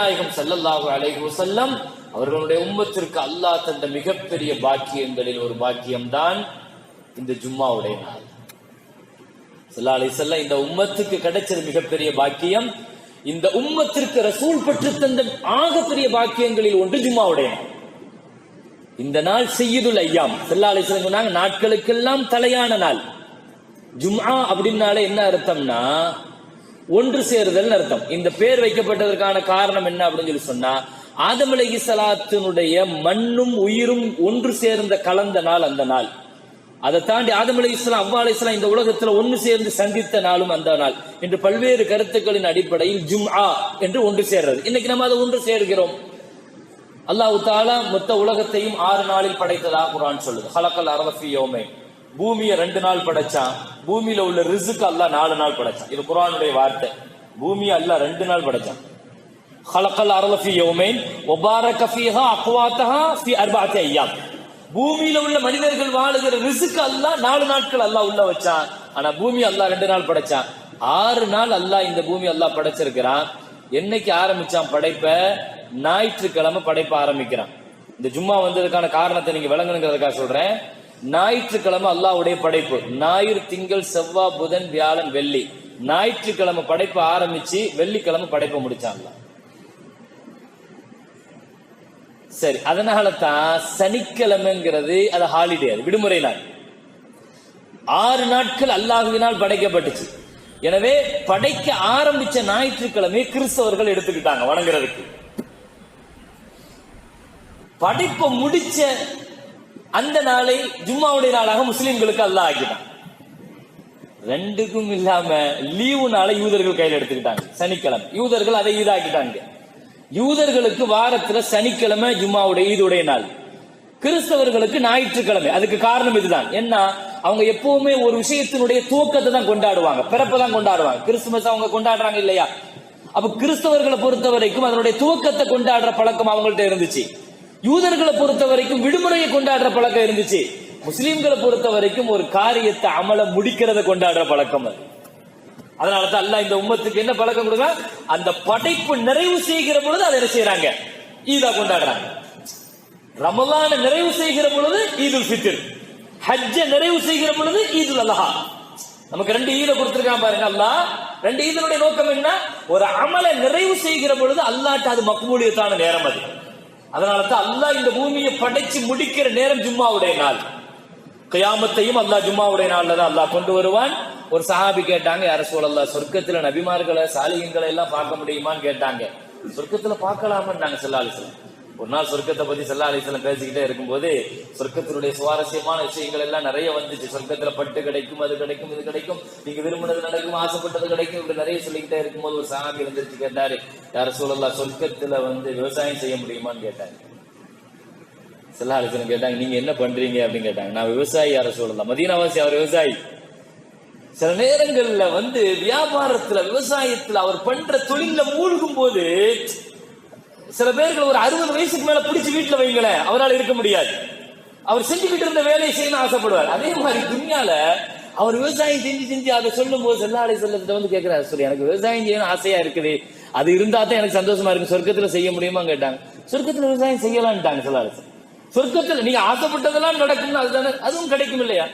நாயகம் ஸல்லல்லாஹு அலைஹி செல்லம் அவர்களுடைய உம்மத்திற்கு அல்லாஹ் தந்த மிகப்பெரிய பாக்கியங்களில் ஒரு பாக்கியம்தான் இந்த ஜும்மாவுடைய நாள். ஸல்லல்லாஹு அலைஹி வஸல்லம் இந்த உம்மத்துக்கு கிடைச்சது மிகப்பெரிய பாக்கியம். இந்த உம்மத்திற்கு ரசூல் பெற்று தந்த ஆகப்பெரிய பாக்கியங்களில் ஒன்று ஜும்மாவுடைய நாள். இந்த நாள் செய்யுதுல் ஐயாம். ஸல்லல்லாஹு அலைஹி சொன்னாங்க நாட்களுக்கெல்லாம் தலையான நாள். ஜும்ஆ அப்படின்னாலே என்ன அர்த்தம்னா ஒன்று சேருதல் அர்த்தம். இந்த பேர் வைக்கப்பட்டதற்கான காரணம் என்ன அப்படின்னு சொல்லி சொன்னா ஆதம் அலைஹி மண்ணும் உயிரும் ஒன்று சேர்ந்த கலந்த நாள் அந்த நாள். அதை தாண்டி ஆதம் இஸ்லாம் அவ்வா இஸ்லாம் இந்த உலகத்துல ஒன்று சேர்ந்து சந்தித்த நாளும் அந்த நாள். என்று பல்வேறு கருத்துக்களின் அடிப்படையில் ஜும் ஆ என்று ஒன்று சேர்றது. இன்னைக்கு நம்ம அதை ஒன்று சேர்கிறோம். அல்லாஹு தாலா மொத்த உலகத்தையும் ஆறு நாளில் படைத்ததா குரான் சொல்லுது. ஹலக்கல் அரபி பூமியை ரெண்டு நாள் படைச்சான் பூமியில உள்ள ரிசுக்கு அல்லாஹ் நாலு நாள் படைச்சான் இது குரானுடைய வார்த்தை. பூமியை அல்லா ரெண்டு நாள் படைச்சான் ஹலக்கல் அரபி யோமேன் ஒபாரக ஃபீஹா அக்வாத்தஹா ஃபி அர்பாத்தி ஐயாம். பூமியில உள்ள மனிதர்கள் வாழுகிற ரிசுக்கு அல்லா நாலு நாட்கள் அல்லாஹ் உள்ள வச்சான் ஆனா பூமி அல்லாஹ் ரெண்டு நாள் படைச்சான் ஆறு நாள் அல்லா இந்த பூமி அல்லா படைச்சிருக்கிறான். என்னைக்கு ஆரம்பிச்சான் படைப்ப? ஞாயிற்றுக்கிழமை படைப்ப ஆரம்பிக்கிறான். இந்த ஜும்மா வந்ததுக்கான காரணத்தை நீங்க விளங்கணுங்கிறதுக்காக சொல்றேன். ஞாயிற்றுக்கிழமை அல்லாவுடைய படைப்பு. ஞாயிறு திங்கள் செவ்வாய் புதன் வியாழன் வெள்ளி. ஞாயிற்றுக்கிழமை படைப்ப ஆரம்பிச்சு வெள்ளிக்கிழமை படைப்பை முடிச்சாங்களா சரி அதனால தான் சனிக்கிழமைங்கிறது அது ஹாலிடே அது விடுமுறை நாள். ஆறு நாட்கள் அல்லாஹுவினால் படைக்கப்பட்டுச்சு. எனவே படைக்க ஆரம்பிச்ச ஞாயிற்றுக்கிழமை கிறிஸ்தவர்கள் எடுத்துக்கிட்டாங்க வணங்குறதுக்கு. படைப்பை முடிச்ச அந்த நாளை ஜும்மாவுடைய நாளாக முஸ்லிம்களுக்கு அல்லாஹ் ஆக்கிட்டான். ரெண்டுக்கும் இல்லாம லீவு நாளை யூதர்கள் கையில் எடுத்துக்கிட்டாங்க. சனிக்கிழமை. யூதர்கள் அதை ஈதாக்கிட்டாங்க. யூதர்களுக்கு வாரத்துல சனிக்கிழமை ஜும்மாவுடைய ஈதுடைய நாள். கிறிஸ்தவர்களுக்கு ஞாயிற்றுக்கிழமை. அதுக்கு காரணம் இதுதான். என்ன அவங்க எப்பவுமே ஒரு விஷயத்தினுடைய தூக்கத்தை தான் கொண்டாடுவாங்க. பிறப்பை தான் கொண்டாடுவாங்க. கிறிஸ்துமஸ் அவங்க கொண்டாடுறாங்க இல்லையா? அப்ப கிறிஸ்தவர்களை பொறுத்த வரைக்கும் அதனுடைய துவக்கத்தை கொண்டாடுற பழக்கம் அவங்கள்ட்ட இருந்துச்சு. யூதர்களை பொறுத்த வரைக்கும் விடுமுறையை கொண்டாடுற பழக்கம் இருந்துச்சு. முஸ்லீம்களை பொறுத்த வரைக்கும் ஒரு காரியத்தை அமல முடிக்கிறத கொண்டாடுற பழக்கம் அது. அதனால தான் அல்லாஹ் இந்த உம்மத்துக்கு என்ன பழக்கம் கொடுங்க அந்த படைப்பு நிறைவு செய்கிற பொழுது அதை என்ன செய்யறாங்க ஈதா கொண்டாடுறாங்க. ரமலான நிறைவு செய்கிற பொழுது ஈதுல் ஃபித்ர். ஹஜ்ஜ நிறைவு செய்கிற பொழுது ஈதுல் அல்ஹா. நமக்கு ரெண்டு ஈத கொடுத்திருக்கான் பாருங்க அல்லாஹ். ரெண்டு ஈதனுடைய நோக்கம் என்ன? ஒரு அமலை நிறைவு செய்கிற பொழுது அல்லாட்ட அது மக்பூலியத்தான நேரம் அது. அதனால தான் அல்லாஹ் இந்த பூமியை படைச்சு முடிக்கிற நேரம் ஜும்மாவுடைய நாள். கயாமத்தையும் அல்லாஹ் ஜும்மாவுடைய நாள்ல தான் அல்லாஹ் கொண்டு வருவான். ஒரு சஹாபி கேட்டாங்க யார சொல்லலாம் சொர்க்கத்துல நபிமார்களை சாலிகங்களை எல்லாம் பார்க்க முடியுமான்னு கேட்டாங்க. சொர்க்கத்துல பார்க்கலாமன்னு நாங்க செல்லாலு ஒரு நாள் சொர்க்கத்தை பத்தி செல்லா அலிஸ்லாம் பேசிக்கிட்டே இருக்கும்போது சொர்க்கத்தினுடைய சுவாரஸ்யமான விஷயங்கள் எல்லாம் நிறைய வந்துச்சு. சொர்க்கத்துல பட்டு கிடைக்கும் அது கிடைக்கும் இது கிடைக்கும். நீங்க விரும்பினது நடக்கும் ஆசைப்பட்டது கிடைக்கும் இப்படி நிறைய சொல்லிக்கிட்டே இருக்கும்போது ஒரு சாமி எழுந்திருச்சு கேட்டாரு யார சூழல்லா சொர்க்கத்துல வந்து விவசாயம் செய்ய முடியுமான்னு கேட்டாங்க செல்லா அலிஸ்லாம் கேட்டாங்க நீங்க என்ன பண்றீங்க? அப்படின்னு கேட்டாங்க. நான் விவசாயி யார சொல்லலாம் மதீனாவாசி அவர் விவசாயி. சில நேரங்கள்ல வந்து வியாபாரத்துல விவசாயத்துல அவர் பண்ற தொழில மூழ்கும் போது சில பேர்கள் ஒரு அறுபது வயசுக்கு மேல பிடிச்சு வீட்டுல வைங்களேன் அவரால் இருக்க முடியாது. அவர் செஞ்சுக்கிட்டு இருந்த வேலையை செய்யணும்னு ஆசைப்படுவார். அதே மாதிரி துணியால அவர் விவசாயம் செஞ்சு செஞ்சு அதை சொல்லும் போது செல்லாலை செல்லத்தை வந்து கேட்கிறார் சொல்லி எனக்கு விவசாயம் செய்யணும் ஆசையா இருக்குது. அது இருந்தா தான் எனக்கு சந்தோஷமா இருக்கு சொர்க்கத்துல செய்ய முடியுமா கேட்டாங்க. சொர்க்கத்துல விவசாயம் செய்யலாம்ட்டாங்க செல்லாலை சொர்க்கத்துல நீங்க ஆசைப்பட்டதெல்லாம் நடக்கும்னு அதுதானே அதுவும் கிடைக்கும் இல்லையா